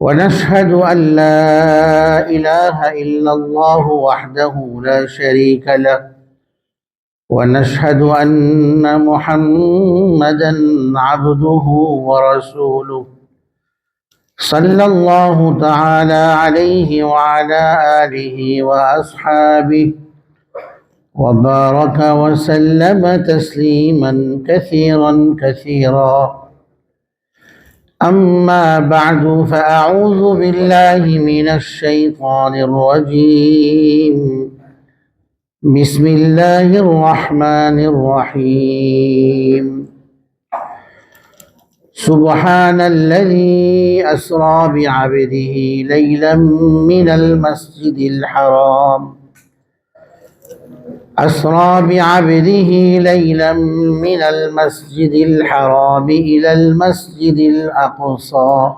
ونشهد أن لا إله إلا الله وحده لا شريك له ونشهد أن محمدا عبده ورسوله. صلى الله تعالى عليه وعلى آله وأصحابه وبارك وسلم تسليما كثيرا كثيرا. أما بعد فأعوذ بالله من الشيطان الرجيم. بسم الله الرحمن الرحيم. سبحان الذي أسرى بعبده ليلا من المسجد الحرام. أسرى بعبده ليلا من المسجد الحرام إلى المسجد الأقصى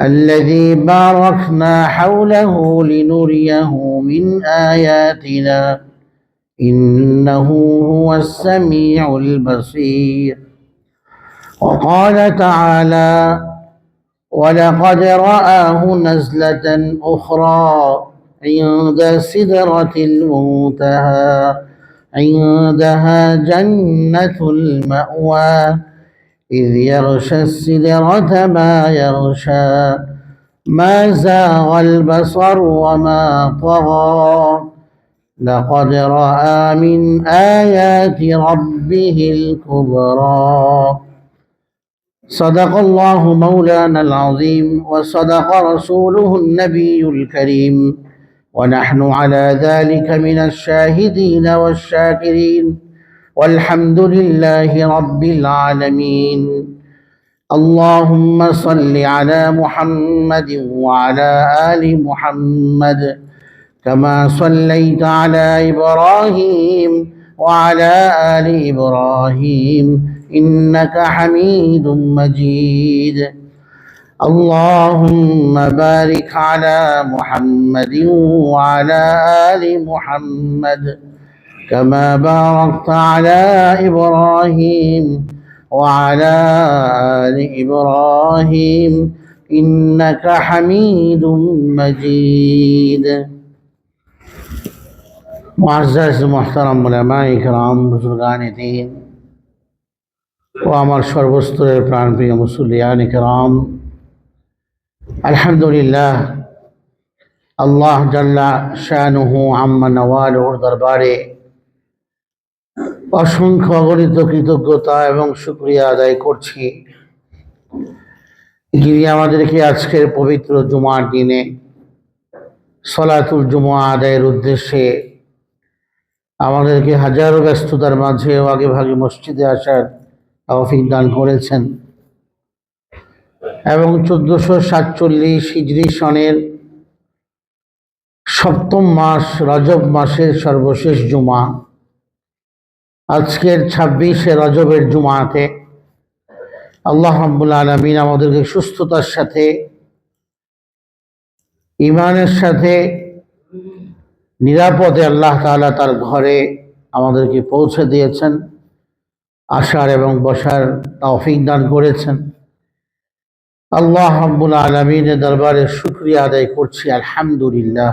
الذي باركنا حوله لنريه من آياتنا إنه هو السميع البصير. وقال تعالى ولقد رآه نزلة أخرى عند سدرة المنتهى عندها جنة المأوى إذ يغشى السدرة ما يغشى ما زاغ البصر وما طغى. لقد رأى من آيات ربه الكبرى. صدق الله مولانا العظيم وصدق رسوله النبي الكريم. ونحن على ذلك من الشاهدين والشاكرين. والحمد لله رب العالمين. اللهم صل على محمد وعلى آل محمد كما صليت على إبراهيم وعلى آل إبراهيم إنك حميد مجيد. اللهم بارك على محمد وعلى ال محمد كما باركت على ابراهيم وعلى ال ابراهيم انك حميد مجيد معزز محترم علماء کرام بزرگان دین ও আমার সর্বস্তরের প্রাণপ্রিয় মুসল্লিয়ান کرام আলহামদুলিল্লাহ, আল্লাহ জাল্লা শাহনুহু আম্মা নওয়ালুর দরবারে অসংখ্য অগণিত কৃতজ্ঞতা এবং শুক্রিয়া আদায় করছি। যিনি আমাদেরকে আজকের পবিত্র জুমার দিনে সলাতুল জুমা আদায়ের উদ্দেশ্যে আমাদেরকে হাজারো ব্যস্ততার মাঝেও আগে ভাগে মসজিদে আসার তৌফিক দান করেছেন। এবং চোদ্দশো সাতচল্লিশ হিজরি সনের সপ্তম মাস রজব মাসের সর্বশেষ জুমা। আজকের ছাব্বিশে রজবের জুমাতে আল্লাহ রাব্বুল আলমিন আমাদেরকে সুস্থতার সাথে ইমানের সাথে, নিরাপদে আল্লাহ তাআলা তার ঘরে আমাদেরকে পৌঁছে দিয়েছেন। আসার এবং বসার তৌফিক দান করেছেন। আল্লাহ রাব্বুল আলমিনের দরবারে শুক্রিয়া আদায় করছি, আলহামদুলিল্লাহ।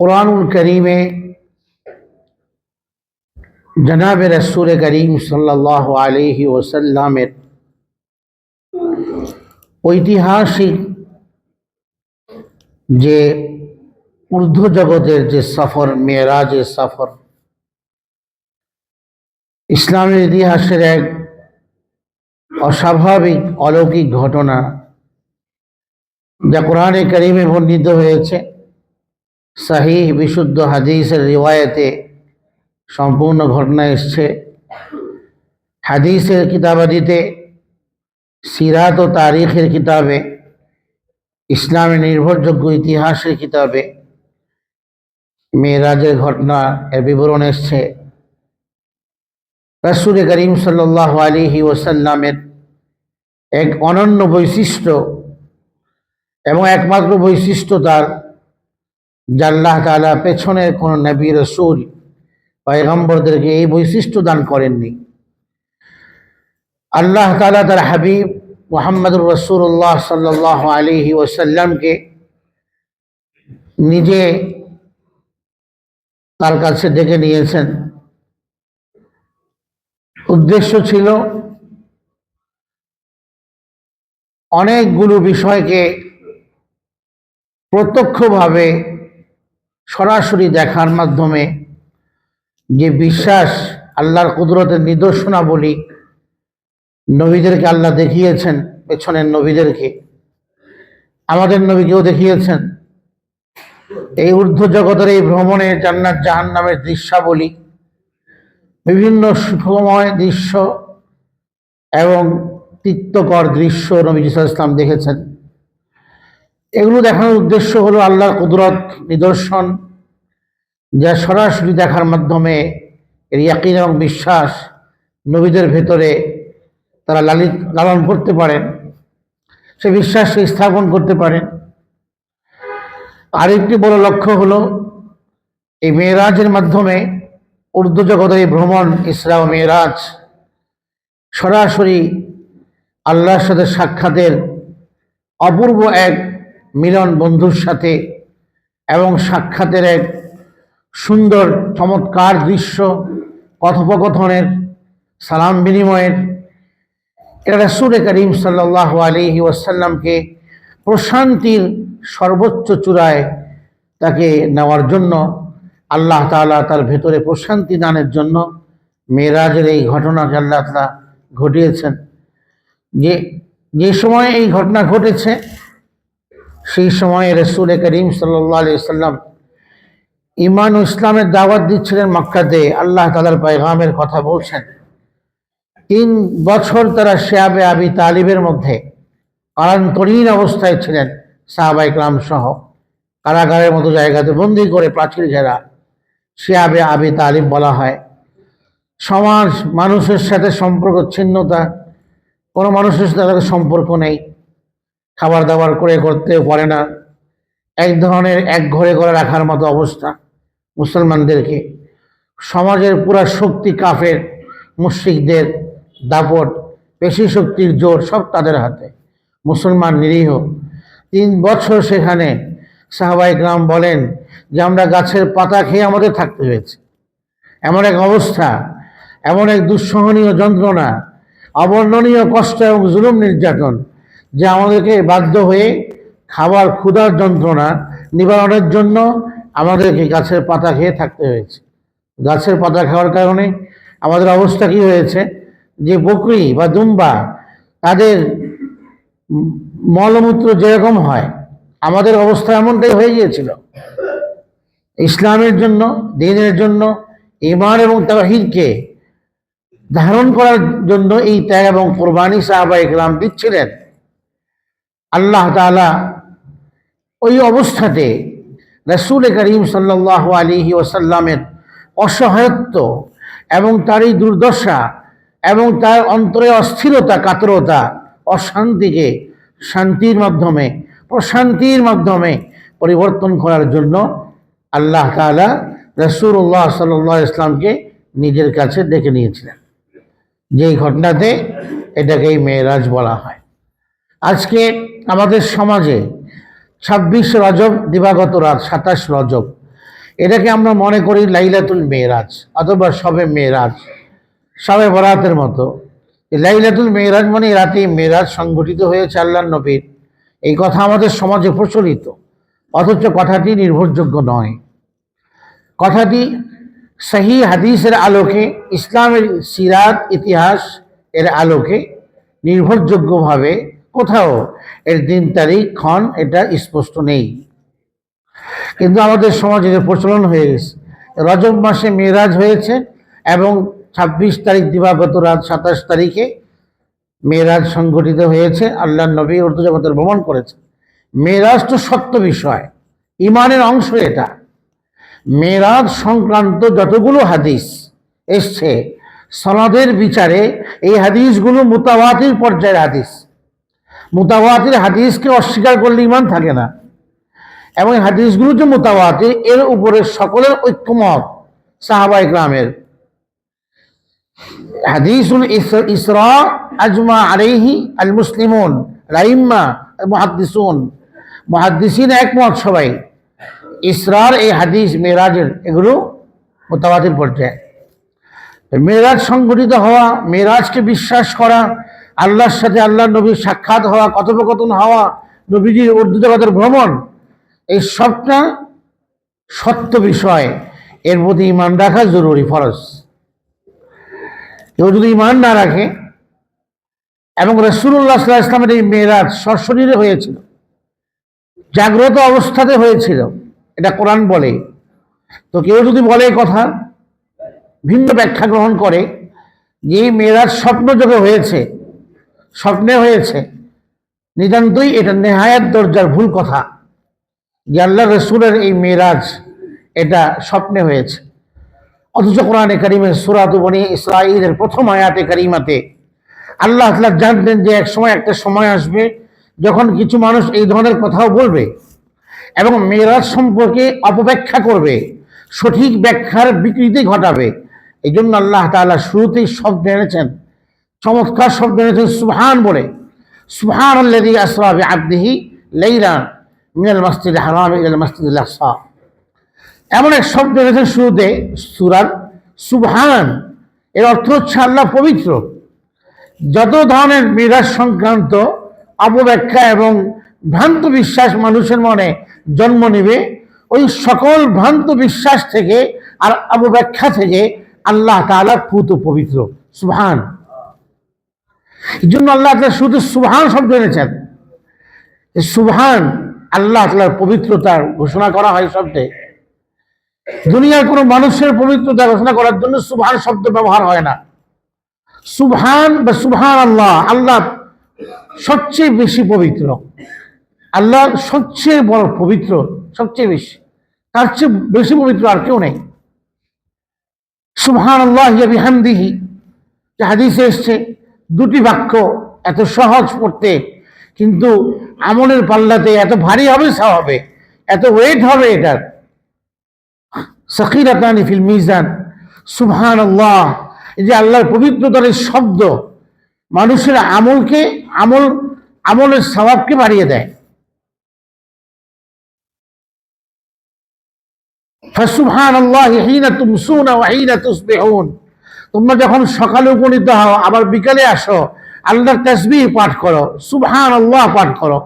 কোরআনুল করিমে জনাবে রসুল করিম সাল্লাহ আলহি ওসাল্লামের ঐতিহাসিক যে ঊর্ধ্ব জগতের যে সফর, মেয়েরাজের সফর ইসলামের ইতিহাসের এক অস্বাভাবিক অলৌকিক ঘটনা যা কোরআনে করিমে বর্ণিত হয়েছে। সাহিহ বিশুদ্ধ হাদিসের রিওয়ায়তে সম্পূর্ণ ঘটনা এসছে। হাদিসের কিতাবাদিতে, সিরাত ও তারিখের কিতাবে, ইসলামের নির্ভরযোগ্য ইতিহাসের কিতাবে মেয়েরাজের ঘটনা এর বিবরণ এসছে। রাসুল করিম সাল্লাহ আলিহি ওসাল্লামের এক অনন্য বৈশিষ্ট্য এবং একমাত্র বৈশিষ্ট্য তার জাল্লাহ তালা পেছনের কোনো নবী রসুল, পয়গম্বরদেরকে এই বৈশিষ্ট্য দান করেননি। আল্লাহ তালা তার হাবিব মোহাম্মদুর রসুল্লাহ সাল্লাহ আলিহি ওসাল্লামকে নিজে তার কাছে ডেকে নিয়েছেন। উদ্দেশ্য ছিল অনেকগুলো বিষয়কে প্রত্যক্ষভাবে সরাসরি দেখার মাধ্যমে যে বিশ্বাস, আল্লাহর কুদরতের নিদর্শনাবলী নবীদেরকে আল্লাহ দেখিয়েছেন, পেছনের নবীদেরকে। আমাদের নবীকেও দেখিয়েছেন? এই ঊর্ধ্ব জগতের এই ভ্রমণে জান্নাত জাহান নামের দৃশ্যাবলী বিভিন্ন সুখময় দৃশ্য এবং তিক্তকর দৃশ্য নবী ইসলাম দেখেছেন। এগুলো দেখানোর উদ্দেশ্য হলো আল্লাহর কুদরত নিদর্শন, যা সরাসরি দেখার মাধ্যমে এর ইয়াকিন এবং বিশ্বাস নবীদের ভেতরে তারা লালিত, লালন করতে পারেন, সে বিশ্বাসকে স্থাপন করতে পারেন। আরেকটি বড় লক্ষ্য হলো, এই মেয়েরাজের মাধ্যমে উর্দু জগতের ভ্রমণ ইসরা মেয়েরাজ সরাসরি আল্লাহর সাথে সাক্ষাতের অপূর্ব এক মিলন বন্ধুর সাথে এবং সাক্ষাতের এক সুন্দর, চমৎকার দৃশ্য, কথোপকথনের, সালাম বিনিময়ের। এটা রাসুল করিম সাল্লাহ আলহি ওয়াসাল্লামকে প্রশান্তির সর্বোচ্চ চূড়ায় তাকে নেওয়ার জন্য আল্লাহ তালা তার ভেতরে প্রশান্তি দানের জন্য মেয়েরাজের এই ঘটনাকে আল্লাহ তালা ঘটিয়েছেন। যে যে সময় এই ঘটনা ঘটেছে, সেই সময় রসুল করিম সাল্লাহ সাল্লাম ইমান ইসলামের দাওয়াত দিচ্ছিলেন মক্কাতে। আল্লাহ তালার পায়গামের কথা বলছেন, তিন বছর তারা শেয়াবে আবি তালিবের মধ্যে কারান্তরীণ অবস্থায় ছিলেন সাহাবাই ক্রাম সহ। কারাগারের মতো জায়গাতে বন্দি করে প্রাচীর ঘেরা। শেয়াবে আবি তালিব বলা হয়। সমাজ মানুষের সাথে সম্পর্ক ছিন্নতা, কোনো মানুষের সাথে তাদের সম্পর্ক নেই। খাবার দাবার করে করতেও পারে না। এক ধরনের এক ঘরে করে রাখার মতো অবস্থা মুসলমানদেরকে। সমাজের পুরা শক্তি কাফের, মুশ্রিকদের দাপট পেশি শক্তির জোর সব তাদের হাতে। মুসলমান নিরীহ। তিন বছর সেখানে সাহাবাই গ্রাম বলেন যে, আমরা গাছের পাতা খেয়ে আমাদের থাকতে হয়েছে। এমন এক অবস্থা, এমন এক দুঃসহনীয় যন্ত্রণা, অবর্ণনীয় কষ্ট এবং জুলুম নির্যাতন যে আমাদেরকে বাধ্য হয়ে খাবার ক্ষুধার যন্ত্রণা নিবারণের জন্য আমাদেরকে গাছের পাতা খেয়ে থাকতে হয়েছে। গাছের পাতা খাওয়ার কারণে আমাদের অবস্থা কি হয়েছে? যে বকরি বা দুম্বা তাদের মলমূত্র যেরকম হয় আমাদের অবস্থা এমনটাই হয়ে গিয়েছিল। ইসলামের জন্য, দিনের জন্য ইমান এবং তাহিদকে ধারণ করার জন্য এই ত্যাগ এবং কোরবানি সাহাবা ইকলাম দিচ্ছিলেন। আল্লাহ তালা ওই অবস্থাতে রসুল করিম সাল্লাহ আলিহি ওসাল্লামের অসহায়ত্ব এবং তার এই দুর্দশা এবং তার অন্তরে অস্থিরতা, কাতরতা, অশান্তিকে শান্তির মাধ্যমে প্রশান্তির মাধ্যমে পরিবর্তন করার জন্য আল্লাহ তালা রসুল্লাহ সাল্লাহ ইসলামকে নিজের কাছে ডেকে নিয়েছিলেন। যেই ঘটনাতে এটাকেই মেয়েরাজ বলা হয়। আজকে আমাদের সমাজে ছাব্বিশ রজব, দিবাগত রাত সাতাশ রজব, এটাকে আমরা মনে করি লাইলাতুল মেয়েরাজ অথবা সবে মেয়েরাজ, সবে বরাতের মতো। লাইলাতুল মেয়েরাজ মানে রাতেই মেয়েরাজ সংগঠিত হয়েছে আল্লাহ নবীর। এই কথা আমাদের সমাজে প্রচলিত। অথচ কথাটি নির্ভরযোগ্য নয়। কথাটি সহি হাদিসের আলোকে, ইসলামের সিরাত, ইতিহাস এর আলোকে নির্ভরযোগ্যভাবে কোথাও এর দিন, তারিখ, ক্ষণ এটা স্পষ্ট নেই। কিন্তু আমাদের সমাজে প্রচলন হয়ে গেছে, রজব মাসে মেয়েরাজ হয়েছে এবং ছাব্বিশ তারিখ দিবাগত রাত সাতাশ তারিখে মেয়েরাজ সংগঠিত হয়েছে, আল্লাহ নবী জগতের ভ্রমণ করেছে। মেয়েরাজ তো সত্য বিষয়, ইমানের অংশ এটা। মেয়েরাজ সংক্রান্ত যতগুলো হাদিস এসছে, সনদের বিচারে এই হাদিসগুলো মোতাবাতির পর্যায়ের হাদিস। মোতাবাতির হাদিসকে অস্বীকার করলে ইমান থাকে না। এবং হাদিসগুলো যে মোতাবাতির এর উপরে সকলের ঐক্যমত সাহাবা ইকরামের হাদিসুল ইসরা আজমা আলাইহি আল মুসলিমুন রাইম্মা মুহাদ্দিসুন মুহাদ্দিসিন একমত সবাই। ইসরার এই হাদিস, মেরাজের এগুলো মোতাবাতির পর্যায়ে। মেরাজ সংগঠিত হওয়া, মেরাজকে বিশ্বাস করা, আল্লাহর সাথে আল্লাহ নবীর সাক্ষাৎ হওয়া, কথোপকথন হওয়া, নবীজির উর্দুজগতের ভ্রমণ, এই সবটা সত্য বিষয়। এর প্রতি ইমান রাখা জরুরি, ফরজ। কেউ যদি ইমান না রাখে এবং রসুল্লাহ সাল্লাহ ইসলামের এই মেয়েরাজ সশরীরে হয়েছিল, জাগ্রত অবস্থাতে হয়েছিল, এটা কোরআন বলে, তো কেউ যদি বলে কথা, ভিন্ন ব্যাখ্যা গ্রহণ করে যে এই মেয়েরাজ স্বপ্নযোগে হয়েছে, স্বপ্নে হয়েছে, নিতান্তই এটা নেহায়াত দরজার ভুল কথা যে আল্লাহ রসুলের এই মেয়েরাজ এটা স্বপ্নে হয়েছে। অথচ কোরআনে করিমের সুরাত বনি ইসরাইলের প্রথম আয়াতে করিমাতে আল্লাহ জানতেন যে এক সময় একটা সময় আসবে যখন কিছু মানুষ এই ধরনের কথাও বলবে এবং মেয়েরাজ সম্পর্কে অপব্যাখ্যা করবে, সঠিক ব্যাখ্যার বিকৃতি ঘটাবে। এই জন্য আল্লাহ তাআলা শুরুতেই শব্দ এনেছেন, চমৎকার শব্দ এনেছেন সুহান বলে। সুবহান আল্লাযী আসরা বিআবদিহি লাইলান মিনাল মাসজিদ হারাম ইলাল মাসজিদিল আকসা। এমন এক শব্দ এনেছেন শুরুতে সুরার সুবহান। এর অর্থ হচ্ছে আল্লাহ পবিত্র। যত ধরনের মিরাজ সংক্রান্ত অপব্যাখ্যা এবং ভ্রান্ত বিশ্বাস মানুষের মনে জন্ম নেবে, ওই সকল ভ্রান্ত বিশ্বাস থেকে আর অপব্যাখ্যা থেকে আল্লাহ তাআলা পুত পবিত্র, সুবহান। এই জন্য আল্লাহ তাআলা শুধু সুবহান শব্দ এনেছেন। সুবহান আল্লাহ তাআলার পবিত্রতার ঘোষণা করা হয় শব্দে। দুনিয়ার কোনো মানুষের পবিত্রতা ঘোষণা করার জন্য সুবহান শব্দ ব্যবহার হয় না। সুবহান বা সুবহান আল্লাহ আল্লাহ সবচেয়ে বেশি পবিত্র। আল্লাহ সবচেয়ে বড় পবিত্র, সবচেয়ে বেশি। তার চেয়ে বেশি পবিত্র আর কেউ নেই। সুবহান আল্লাহ বিহামদিহি, যে হাদিসে এসছে, দুটি বাক্য এত সহজ পড়তে, কিন্তু আমলের পাল্লাতে এত ভারী হবে হবে, এত ওয়েট হবে এটার। সকিরাতানি ফিল মিজান। সুবহান আল্লাহ যে আল্লাহর পবিত্রতার শব্দ মানুষের আমলকে, আমল, আমলের স্বভাবকে বাড়িয়ে দেয়। ফসুবহান আল্লাহ হিনা তুমসুনা ওয়া হিনা তুসবিহুন। তোমরা যখন সকালে উপনীত হও, আবার বিকালে আসো, আল্লাহর তাসবিহ পাঠ করো সুবহান আল্লাহ পাঠ করো।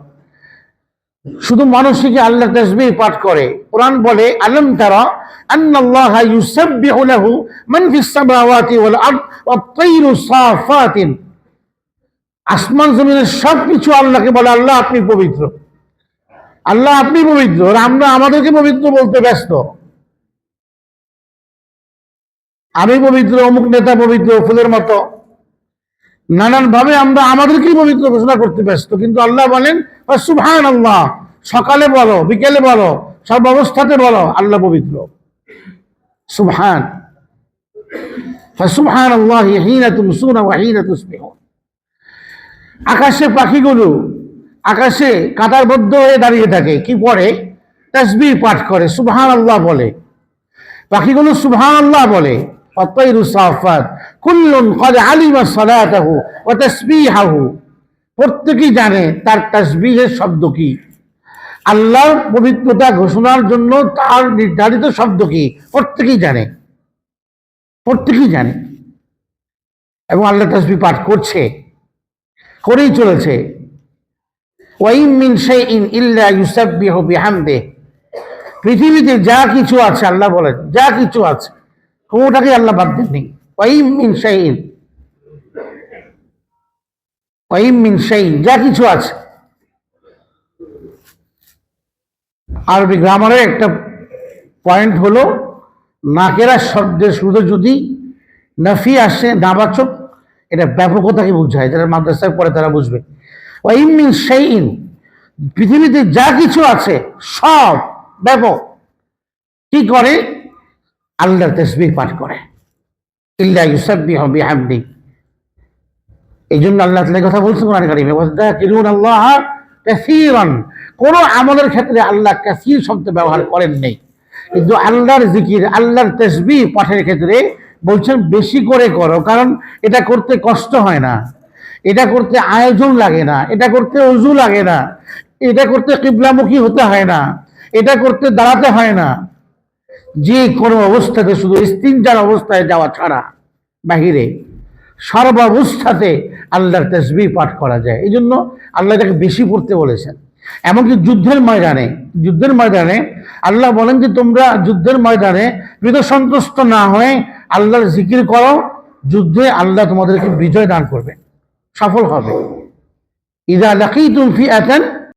শুধু মানুষ থেকে আল্লাহ তসবি পাঠ করে। কোরআন বলে, আলম তারা আসমান জমিনের সবকিছু আল্লাহকে বলে, আল্লাহ আপনি পবিত্র। আল্লাহ আপনি পবিত্র। আমরা আমাদেরকে পবিত্র বলতে ব্যস্ত। আমি পবিত্র, অমুক নেতা পবিত্র, ফুলের মতো। নানান ভাবে আমরা আমাদেরকেই পবিত্র ঘোষণা করতে ব্যস্ত। কিন্তু আল্লাহ বলেন সুবহান আল্লাহ সকালে বলো, বিকেলে বলো সব অবস্থাতে বলো, আল্লাহ পবিত্র। সুবহান। ফসুবহান আল্লাহ হিনা তুমসুনা ওয়া হিনা তুসবিহুন। আকাশে পাখিগুলো, আকাশে কাতারবদ্ধ হয়ে দাঁড়িয়ে থাকে, কি পড়ে? তাসবিহ পাঠ করে সুবহান আল্লাহ বলে। পাখিগুলো সুবহান আল্লাহ বলে অতৈরু সাফাত, কুল্লুন কদ আলিমা সালাতাহু ওয়া তাসবিহাহু। প্রত্যেকেই জানে তার তাসবিহের শব্দ কি। আল্লাহর পবিত্রতা ঘোষণার জন্য তার নির্ধারিত শব্দ কি, প্রত্যেকেই জানে। প্রত্যেকেই জানে। এবং আল্লাহ তাসবি পাঠ করছে, করেই চলেছে। পৃথিবীতে যা কিছু আছে, আল্লাহ বলেন, যা কিছু আছে কোনোটাকে আল্লাহ বাদ দেননি। ওয়াইম মিন শাইইন ওয়াইম মিন শাইইন, যা কিছু আছে। আরবি গ্রামারের একটা পয়েন্ট হলো, নাকেরা শব্দের শুরুতে যদি নাফি আসে, নাবাচক, এটা ব্যাপকতাকে বুঝায় যারা মাদ্রাসায় পড়ে তারা বুঝবে। ওয়াইমিন সেইন পৃথিবীতে যা কিছু আছে, সব ব্যাপক। কি করে? আল্লাহর তসবিহ পাঠ করে। ইল্লা ইউসাব্বিহ বিহামদি এই জন্য আল্লাহ এই কথা বলছেন কোরআন কারিমে ওয়াযাকিরুন আল্লাহ কাসীরান। কোন আমলের ক্ষেত্রে আল্লাহ কাসীর শব্দ ব্যবহার করেন নেই। কিন্তু আল্লাহর জিকির, আল্লাহর তসবিহ পাঠের ক্ষেত্রে বলছেন, বেশি করে করো, কারণ এটা করতে কষ্ট হয় না। এটা করতে আয়োজন লাগে না। এটা করতে অজু লাগে না। এটা করতে কিবলামুখী হতে হয় না। এটা করতে দাঁড়াতে হয় না। যে কোনো অবস্থাতে শুধু স্তিনজার অবস্থায় যাওয়া ছাড়া বাহিরে সর্বাবস্থাতে আল্লাহর তসবি পাঠ করা যায়। এই জন্য আল্লাহ তাকে বেশি পড়তে বলেছেন। এমনকি যুদ্ধের ময়দানে যুদ্ধের ময়দানে আল্লাহ বলেন যে, তোমরা যুদ্ধের ময়দানে মৃত সন্তুষ্ট না হয়ে আল্লাহর জিকির করো, যুদ্ধে আল্লাহ তোমাদেরকে বিজয় দান করবে। সফল হবে। ইদা লাকিতুম ফিআতান